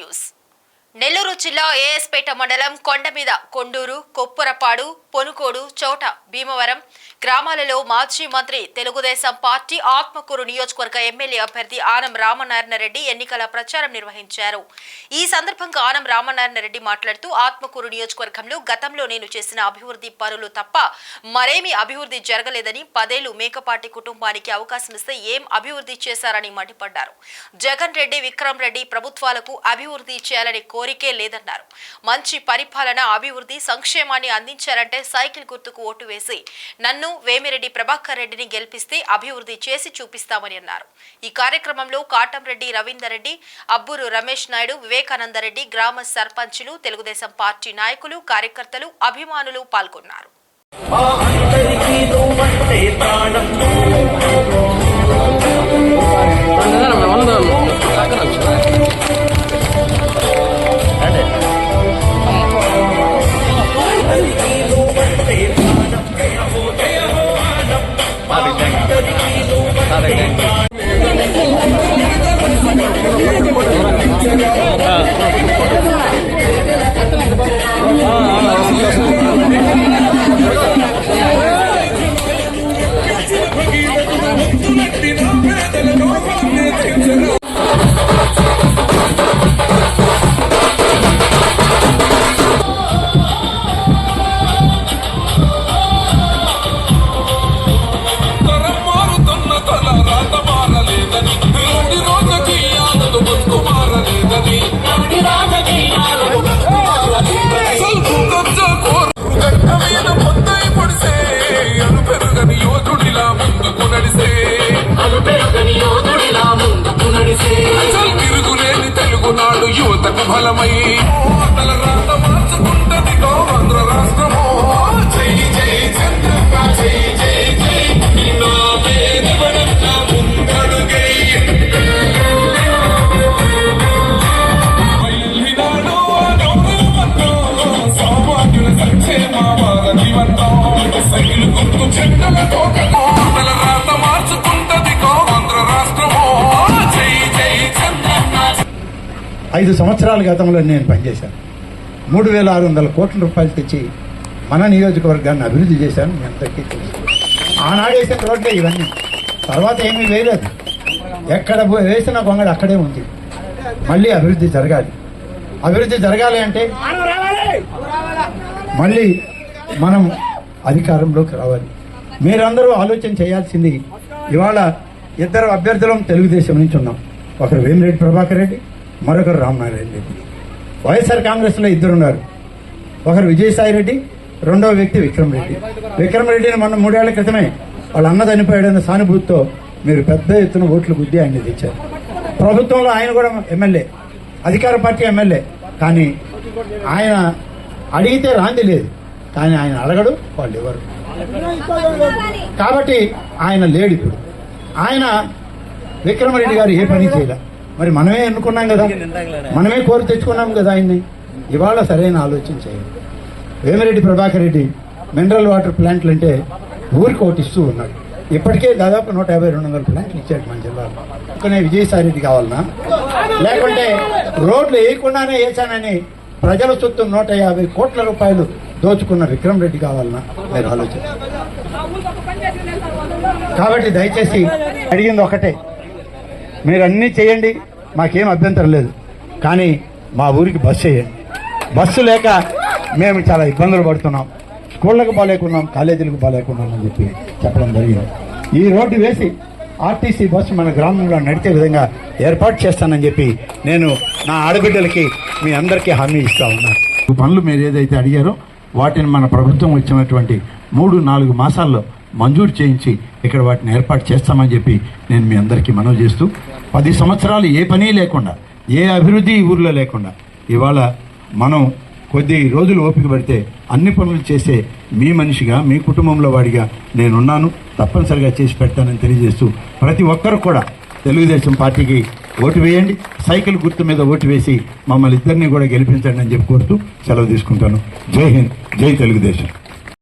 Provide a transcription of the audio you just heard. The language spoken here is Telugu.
News。నెల్లూరు జిల్లా ఏఎస్పేట మండలం కొండ మీద కొండూరు కొప్పురపాడు పొనుకోడు చోట భీమవరం గ్రామాలలో మాజీ మంత్రి తెలుగుదేశం పార్టీ ఆత్మకూరు నియోజకవర్గ ఎమ్మెల్యే అభ్యర్థి ఆనం రామనారాయణ రెడ్డి ఎన్నికల ప్రచారం నిర్వహించారు. ఈ సందర్భంగా ఆనం రామనారాయణ రెడ్డి మాట్లాడుతూ ఆత్మకూరు నియోజకవర్గంలో గతంలో నేను చేసిన అభివృద్ధి పనులు తప్ప మరేమీ అభివృద్ధి జరగలేదని పదేళ్ళు మేకపాటి కుటుంబానికి అవకాశం ఇస్తే ఏం అభివృద్ధి చేశారని మండిపడ్డారు. జగన్ రెడ్డి విక్రమ్ రెడ్డి ప్రభుత్వాలకు అభివృద్ధి చేయాలని కోరికే లేదన్నారు. మంచి పరిపాలన అభివృద్ధి సంక్షేమాన్ని అందించారంటే సైకిల్ గుర్తుకు ఓటు వేసి నన్ను వేమిరెడ్డి ప్రభాకర్ రెడ్డిని గెలిపిస్తే అభివృద్ధి చేసి చూపిస్తామని అన్నారు. ఈ కార్యక్రమంలో కాటంరెడ్డి రవీందర్ రెడ్డి అబ్బూరు రమేష్ నాయుడు వివేకానందరెడ్డి గ్రామ సర్పంచులు తెలుగుదేశం పార్టీ నాయకులు కార్యకర్తలు అభిమానులు పాల్గొన్నారు. నువ్వంటే la. ఐదు సంవత్సరాల గతంలో నేను పనిచేశాను. మూడు వేల ఆరు వందల కోట్ల రూపాయలు తెచ్చి మన నియోజకవర్గాన్ని అభివృద్ధి చేశాను మీ అందరికీ తెలుసు. ఆనాడు వేసిన రోడ్లే ఇవన్నీ. తర్వాత ఏమీ వేయలేదు. ఎక్కడ పో- వేసిన గొంగడు అక్కడే ఉంది. మళ్ళీ అభివృద్ధి జరగాలి. అభివృద్ధి జరగాలి అంటే మళ్ళీ మనం అధికారంలోకి రావాలి. మీరందరూ ఆలోచన చేయాల్సింది ఇవాళ ఇద్దరు అభ్యర్థులం తెలుగుదేశం నుంచి ఉన్నాం. ఒకరు వేమిరెడ్డి ప్రభాకర్ రెడ్డి మరొకరు రామనారాయణ రెడ్డి. వైఎస్ఆర్ కాంగ్రెస్లో ఇద్దరున్నారు. ఒకరు విజయసాయి రెడ్డి రెండవ వ్యక్తి విక్రమ్ రెడ్డి. విక్రమ్ రెడ్డిని మొన్న మూడేళ్ళ క్రితమే వాళ్ళ అన్న చనిపోయాడన్న సానుభూతితో మీరు పెద్ద ఎత్తున ఓట్లు గుద్ది ఆయన తెచ్చారు. ప్రభుత్వంలో ఆయన కూడా ఎమ్మెల్యే అధికార పార్టీ ఎమ్మెల్యే. కానీ ఆయన అడిగితే రాంది లేదు. కానీ ఆయన అడగడు వాళ్ళు ఎవరు కాబట్టి ఆయన లేడు ఇప్పుడు. ఆయన విక్రమరెడ్డి గారు ఏ పని చేయలే. మరి మనమే ఎన్నుకున్నాం కదా. మనమే కోరి తెచ్చుకున్నాం కదా ఆయన్ని. ఇవాళ సరైన ఆలోచన చేయాలి వేమిరెడ్డి ప్రభాకర్ రెడ్డి మినరల్ వాటర్ ప్లాంట్లు అంటే ఊరికి ఒకటి ఇస్తూ ఉన్నాడు. ఇప్పటికే దాదాపు నూట యాభై రెండు వందల ప్లాంట్లు ఇచ్చాడు మన జిల్లాలో. కానీ విజయసాయి రెడ్డి కావాలనా? లేకుంటే రోడ్లు వేయకుండానే వేసానని ప్రజల చుట్టూ నూట యాభై కోట్ల రూపాయలు దోచుకున్న విక్రమ్ రెడ్డి కావాలనా? మీరు ఆలోచన కాబట్టి దయచేసి అడిగింది ఒకటే. మీరు అన్నీ చేయండి. మాకేం అభ్యంతరం లేదు. కానీ మా ఊరికి బస్సు వేయండి. బస్సు లేక మేము చాలా ఇబ్బందులు పడుతున్నాం. స్కూళ్ళకు బాగాలేకున్నాం కాలేజీలకు బాగాలేకున్నాం అని చెప్పి చెప్పడం జరిగింది. ఈ రోడ్డు వేసి ఆర్టీసీ బస్సు మన గ్రామంలో నడిచే విధంగా ఏర్పాటు చేస్తానని చెప్పి నేను నా ఆడబిడ్డలకి మీ అందరికీ హామీ ఇస్తా ఉన్నాను పనులు మీరు ఏదైతే అడిగారో వాటిని మన ప్రభుత్వం వచ్చినటువంటి మూడు నాలుగు మాసాల్లో మంజూరు చేయించి ఇక్కడ వాటిని ఏర్పాటు చేస్తామని చెప్పి నేను మీ అందరికీ మనవి చేస్తూ పది సంవత్సరాలు ఏ పని లేకుండా ఏ అభివృద్ధి ఈ ఊర్లో లేకుండా ఇవాళ మనం కొద్ది రోజులు ఓపిక పడితే అన్ని పనులు చేసే మీ మనిషిగా మీ కుటుంబంలో వాడిగా నేనున్నాను. తప్పనిసరిగా చేసి పెడతానని తెలియజేస్తూ ప్రతి ఒక్కరు కూడా తెలుగుదేశం పార్టీకి ఓటు వేయండి. సైకిల్ గుర్తు మీద ఓటు వేసి మమ్మల్ని ఇద్దరిని కూడా గెలిపించండి అని చెప్పి కోరుతూ సెలవు తీసుకుంటాను. జై హింద్ జై తెలుగుదేశం.